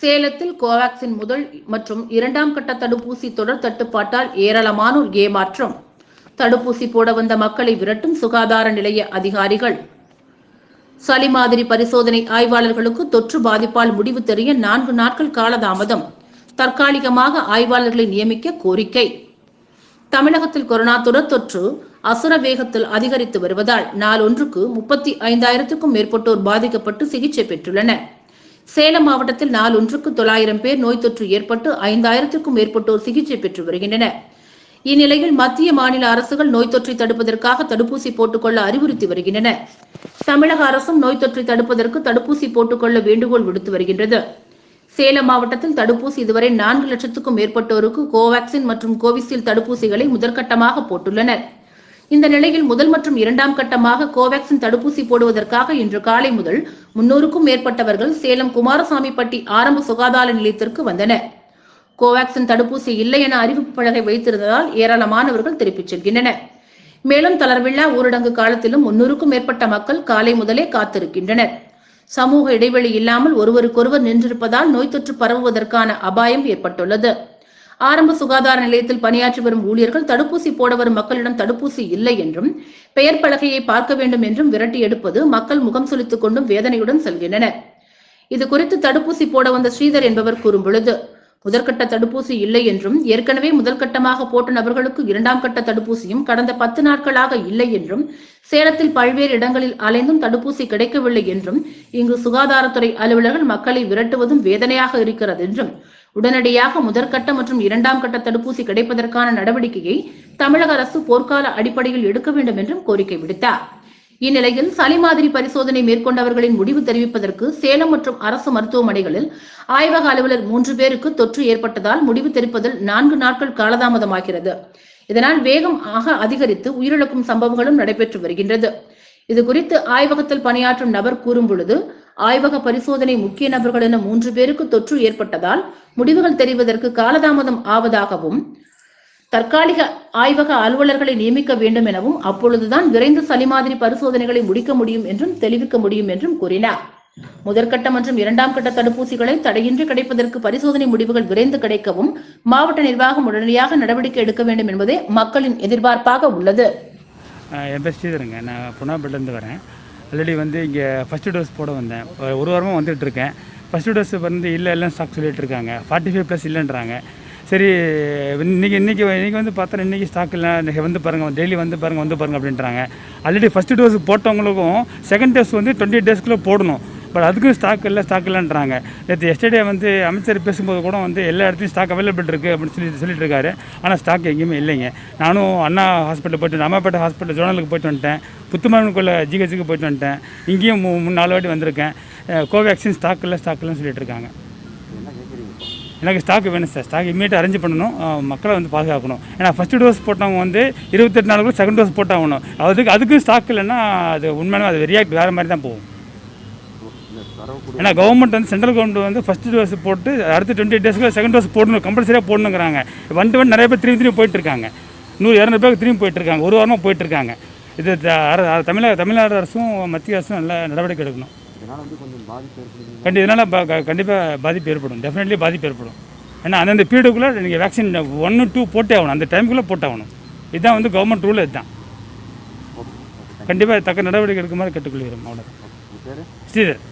சேலத்தில் கோவாக்சின் முதல் மற்றும் இரண்டாம் கட்ட தடுப்பூசி தொடர் தட்டுப்பாட்டால் ஏராளமானோர் ஏமாற்றம். தடுப்பூசி போட வந்த மக்களை விரட்டும் சுகாதார நிலைய அதிகாரிகள். சளி மாதிரி பரிசோதனை ஆய்வாளர்களுக்கு தொற்று பாதிப்பால் முடிவு தெரிய நான்கு நாட்கள் காலதாமதம். தற்காலிகமாக ஆய்வாளர்களை நியமிக்க கோரிக்கை. தமிழகத்தில் கொரோனா தொடர் தொற்று அசுர வேகத்தில் அதிகரித்து வருவதால் நாளொன்றுக்கு முப்பத்தி ஐந்தாயிரத்துக்கும் மேற்பட்டோர் பாதிக்கப்பட்டு சிகிச்சை பெற்றுள்ளனர். சேலம் மாவட்டத்தில் நாளொன்றுக்கு தொள்ளாயிரம் பேர் நோய் தொற்று ஏற்பட்டு ஐந்தாயிரத்திற்கும் மேற்பட்டோர் சிகிச்சை பெற்று வருகின்றனர். இந்நிலையில் மத்திய மாநில அரசுகள் நோய் தொற்றை தடுப்பதற்காக தடுப்பூசி போட்டுக்கொள்ள அறிவுறுத்தி வருகின்றன தமிழக அரசும் நோய் தொற்றை தடுப்பதற்கு தடுப்பூசி போட்டுக்கொள்ள வேண்டுகோள் விடுத்து வருகின்றது. சேலம் மாவட்டத்தில் தடுப்பூசி இதுவரை நான்கு லட்சத்துக்கும் மேற்பட்டோருக்கு கோவாக்சின் மற்றும் கோவிஷீல்டு தடுப்பூசிகளை முதற்கட்டமாக போட்டுள்ளனர். இந்த நிலையில் முதல் மற்றும் இரண்டாம் கட்டமாக கோவேக்சின் தடுப்பூசி போடுவதற்காக இன்று காலை முதல் முன்னூறுக்கும் மேற்பட்டவர்கள் சேலம் குமாரசாமிப்பட்டி ஆரம்ப சுகாதார நிலையத்திற்கு வந்தனர். கோவேக்சின் தடுப்பூசி இல்லை என அறிவிப்பு பலகை வைத்திருந்ததால் ஏராளமானவர்கள் திருப்பிச் செல்கின்றனர். மேலும் தளர்வில்லா ஊரடங்கு காலத்திலும் முன்னூறுக்கும் மேற்பட்ட மக்கள் காலை முதலே காத்திருக்கின்றனர். சமூக இடைவெளி இல்லாமல் ஒருவருக்கொருவர் நின்றிருப்பதால் நோய் தொற்று பரவுவதற்கான அபாயம் ஏற்பட்டுள்ளது. ஆரம்ப சுகாதார நிலையத்தில் பணியாற்றி வரும் ஊழியர்கள் தடுப்பூசி போட வரும் மக்களிடம் தடுப்பூசி இல்லை என்றும் பெயர் பலகையை பார்க்க வேண்டும் என்றும் விரட்டி எடுப்பது மக்கள் முகம் சுளித்துக் கொண்டும் வேதனையுடன் செல்கின்றனர். இது குறித்து தடுப்பூசி போட வந்த ஸ்ரீதர் என்பவர் கூறும் பொழுது முதற்கட்ட தடுப்பூசி இல்லை என்றும் ஏற்கனவே முதல் கட்டமாக போட்ட நபர்களுக்கு இரண்டாம் கட்ட தடுப்பூசியும் கடந்த பத்து நாட்களாக இல்லை என்றும் சேலத்தில் பல்வேறு இடங்களில் அலைந்தும் தடுப்பூசி கிடைக்கவில்லை என்றும் இங்கு சுகாதாரத்துறை அலுவலர்கள் மக்களை விரட்டுவதும் வேதனையாக இருக்கிறது என்றும் உடனடியாக முதற்கட்ட மற்றும் இரண்டாம் கட்ட தடுப்பூசி கிடைப்பதற்கான நடவடிக்கையை தமிழக அரசு போர்க்கால அடிப்படையில் எடுக்க வேண்டும் என்றும் கோரிக்கை விடுத்தார். இந்நிலையில் சளி மாதிரி பரிசோதனை மேற்கொண்டவர்களின் முடிவு தெரிவிப்பதற்கு சேலம் மற்றும் அரசு மருத்துவமனைகளில் ஆய்வக அலுவலர் மூன்று பேருக்கு தொற்று ஏற்பட்டதால் முடிவு தெரிவிப்பதில் நான்கு நாட்கள் காலதாமதமாகிறது. இதனால் வேகம் ஆக அதிகரித்து உயிரிழக்கும் சம்பவங்களும் நடைபெற்று வருகின்றது. இது குறித்து ஆய்வகத்தில் பணியாற்றும் நபர் கூறும் பொழுது ஆய்வக பரிசோதனை முக்கிய நபர்கள் என மூன்று பேருக்கு தொற்று ஏற்பட்டதால் முடிவுகள் தெரிவதற்கு காலதாமதம் ஆவதாகவும் தற்காலிக ஆய்வக அலுவலர்களை நியமிக்க வேண்டும் எனவும் அப்பொழுதுதான் விரைந்து சளி மாதிரி பரிசோதனைகளை முடிக்க முடியும் என்றும் தெளிவிக்க முடியும் என்றும் கூறினார். முதற்கட்ட மற்றும் இரண்டாம் கட்ட தடுப்பூசிகளை தடையின்றி கிடைப்பதற்கு பரிசோதனை முடிவுகள் விரைந்து கிடைக்கவும் மாவட்ட நிர்வாகம் உடனடியாக நடவடிக்கை எடுக்க வேண்டும் என்பதே மக்களின் எதிர்பார்ப்பாக உள்ளது. என் பேர் ஸ்ரீதருங்க. நான் புனாபேட்டிலேருந்து வரேன். ஆல்ரெடி வந்து இங்கே ஃபஸ்ட்டு டோஸ் போட வந்தேன். ஒரு வாரமாக வந்துகிட்ருக்கேன் ஃபஸ்ட்டு டோஸ் வந்து இல்லை எல்லாம் ஸ்டாக் சொல்லிட்டு இருக்காங்க ஃபார்ட்டி ஃபைவ் ப்ளஸ் இல்லைன்றாங்க. சரி இன்றைக்கி இன்றைக்கி இன்றைக்கி வந்து பார்த்தா இன்றைக்கி ஸ்டாக் இல்லை. இன்றைக்கி வந்து பாருங்கள் டெய்லி வந்து பாருங்கள் வந்து பாருங்கள் அப்படின்றாங்க. ஆல்ரெடி ஃபஸ்ட்டு டோஸ் போட்டவங்களுக்கும் செகண்ட் டோஸ் வந்து டுவெண்ட்டி டேஸ்க்குள்ளே போடணும். பட் அதுக்கும் ஸ்டாக் இல்லை ஸ்டாக் இல்லைன்றாங்க. நேற்று எஸ்டர்டே வந்து அமைச்சர் பேசும்போது கூட வந்து எல்லா இடத்துலையும் ஸ்டாக் அவைலபிள் இருக்குது அப்படின்னு சொல்லி சொல்லிட்டு இருக்காரு. ஆனால் ஸ்டாக் எங்கேயுமே இல்லைங்க. நானும் அண்ணா ஹாஸ்பிட்டல் போயிட்டு அம்மாப்பேட்டை ஹாஸ்பிட்டல் ஜோனலுக்கு போயிட்டு வந்துட்டேன். புத்துமரனுக்குள்ள ஜிஹெச்சுக்கு போயிட்டு வந்துட்டேன். இங்கேயும் மூ மூணு நாலு வாட்டி வந்திருக்கேன். கோவேக்சின் ஸ்டாக் இல்லை ஸ்டாக் இல்லைன்னு சொல்லிட்டு இருக்காங்க. எனக்கு ஸ்டாக் வேணும் சார் ஸ்டாக் இமீடியட் அரேஞ்ச் பண்ணணும். மக்களை வந்து பாதுகாக்கணும். ஏன்னா ஃபஸ்ட்டு டோஸ் போட்டவங்க வந்து இருபத்தெட்டு நாளுக்குள்ள செகண்ட் டோஸ் போட்டாகணும். அதுக்கு அதுக்கும் ஸ்டாக் இல்லைன்னா அது உண்மையான அது ரியாக்ட் வேறு மாதிரி தான் போகும். ஏன்னா கவர்மெண்ட் வந்து சென்ட்ரல் கவர்மெண்ட் வந்து ஃபஸ்ட்டு டோஸ் போட்டு அடுத்த டுவெண்ட்டி டேஸ்க்கு செகண்ட் டோஸ் போடணும் கம்பல்சரியாக போடணுங்கிறாங்க. வந்துட்டு வந்து நிறைய பேர் திரும்பி திரும்பி போயிட்டு இருக்காங்க நூறு இரநூறு பேருக்கு திரும்பி போயிட்டு இருக்காங்க ஒரு வாரமாக போயிட்டு இருக்காங்க இது தமிழக தமிழ்நாடு அரசும் மத்திய அரசும் நல்ல நடவடிக்கை எடுக்கணும். கண்டி இதனால் கண்டிப்பாக பாதிப்பு ஏற்படும். டெஃபினெட்லி பாதிப்பு ஏற்படும். ஏன்னா அந்தந்த பீரியடுக்குள்ளே நீங்கள் வேக்சின் ஒன்று டூ போட்டே ஆகணும். அந்த டைமுக்குள்ளே போட்டாகணும் இதுதான் வந்து கவர்மெண்ட் ரூல் இதுதான். கண்டிப்பாக தக்க நடவடிக்கை எடுக்குமாறு கேட்டுக்கொள்கிறோம். அவ்வளோ ஸ்ரீதர்.